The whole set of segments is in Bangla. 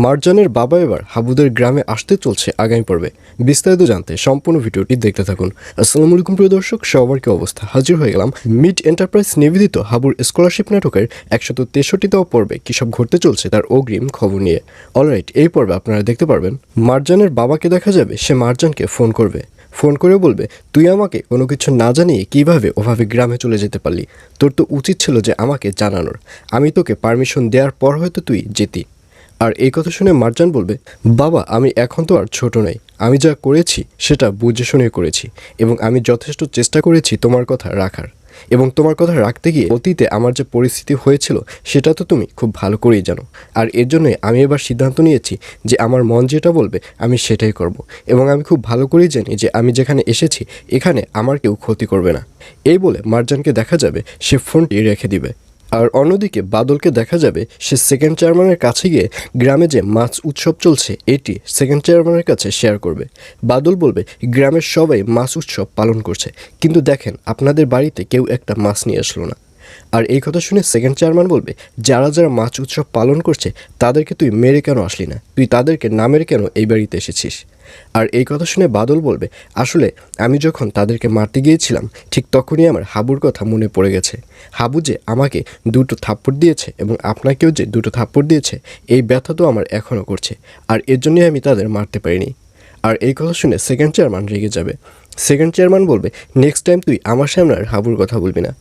মার্জানের বাবা এবার হাবুদের গ্রামে আসতে চলছে আগামী পর্বে। বিস্তারিত জানতে সম্পূর্ণ ভিডিওটি দেখতে থাকুন। আসসালামু আলাইকুম, প্রিয় দর্শক, সবার কি অবস্থা? হাজির হয়ে গেলাম মিড এন্টারপ্রাইজ নিবেদিত হাবুর স্কলারশিপ নাটকের একশত তেষট্টিতম পর্বে। কী সব ঘটতে চলছে তার অগ্রিম খবর নিয়ে। অলরাইট, এই পর্বে আপনারা দেখতে পারবেন, মার্জানের বাবাকে দেখা যাবে, সে মার্জানকে ফোন করবে। ফোন করে বলবে, তুই আমাকে কোনো কিছু না জানিয়ে কীভাবে ওভাবে গ্রামে চলে যেতে পারলি? তোর তো উচিত ছিল যে আমাকে জানানোর। আমি তোকে পারমিশন দেওয়ার পর হয়তো তুই যেতি। আর এই কথা শুনে মার্জান বলবে, বাবা, আমি এখন তো আর ছোট নই। আমি যা করেছি, সেটা বুঝে শুনে করেছি এবং আমি যথেষ্ট চেষ্টা করেছি তোমার কথা রাখার। এবং তোমার কথা রাখতে গিয়ে অতীতে আমার যে পরিস্থিতি হয়েছিল, সেটা তো তুমি খুব ভালো করেই জানো। আর এর জন্যই আমি এবার সিদ্ধান্ত নিয়েছি যে আমার মন যেটা বলবে, আমি সেটাই করব। এবং আমি খুব ভালো করেই জানি যে আমি যেখানে এসেছি, এখানে আমার কেউ ক্ষতি করবে না। এই বলে মার্জানকে দেখা যাবে, সে ফোনটি রেখে দিবে। আর অন্যদিকে বাদলকে দেখা যাবে সে সেকেন্ড চেয়ারম্যানের কাছে গিয়ে গ্রামে যে মাছ উৎসব চলছে, এটি সেকেন্ড চেয়ারম্যানের কাছে শেয়ার করবে। বাদল বলবে, গ্রামের সবাই মাছ উৎসব পালন করছে। কিন্তু দেখেন, আপনাদের বাড়িতে কেউ একটা মাছ নিয়ে আসলো না। আর এই কথা শুনে সেকেন্ড চেয়ারম্যান বলবে, যারা যারা মাছ উৎসব পালন করছে, তাদেরকে তুই মেরে কেন আসলি না? তুই তাদেরকে না মেরে কেন এই বাড়িতে এসেছিস? আর এই কথা শুনে বাদল বলবে, আসলে আমি যখন তাদেরকে মারতে গিয়েছিলাম, ঠিক তখনই আমার হাবুর কথা মনে পড়ে গেছে। হাবু যে আমাকে দুটো থাপ্পড় দিয়েছে এবং আপনাকেও যে দুটো থাপ্পড় দিয়েছে, এই ব্যথা তো আমার এখনও করছে, আর এর জন্যই আমি তাদের মারতে পারিনি। আর এই কথা শুনে সেকেন্ড চেয়ারম্যান রেগে যাবে। সেকেন্ড চেয়ারম্যান বলবে নেক্সট টাইম তুই আমার সামনে আর হাবুর কথা বলবি না।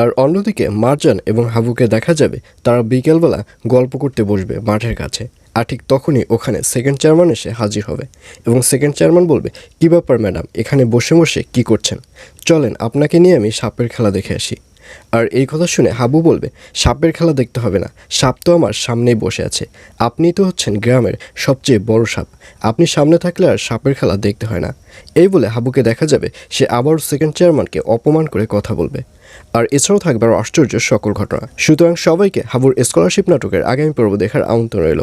আর অন্যদিকে মারজান এবং হাবুকে দেখা যাবে, তারা বিকেলবেলা গল্প করতে বসবে মাঠের কাছে। আর ঠিক তখনই ওখানে সেকেন্ড চেয়ারম্যান এসে হাজির হবে এবং সেকেন্ড চেয়ারম্যান বলবে, কী ব্যাপার ম্যাডাম, এখানে বসে বসে কি করছেন? চলেন, আপনাকে নিয়ে আমি সাপের খেলা দেখে আসি। আর এই কথা শুনে হাবু বলবে, সাপের খেলা দেখতে হবে না, সাপ তো আমার সামনেই বসে আছে। আপনি তো হচ্ছেন গ্রামের সবচেয়ে বড় সাপ। আপনি সামনে থাকলে আর সাপের খেলা দেখতে হয় না। এই বলে হাবুকে দেখা যাবে, সে আবার সেকেন্ড চেয়ারম্যানকে অপমান করে কথা বলবে। আর এছাড়াও থাকবে আশ্চর্য সকল ঘটনা। সুতরাং সবাইকে হাবুর স্কলারশিপ নাটকের আগামী পর্ব দেখার আমন্ত্রণ রইল।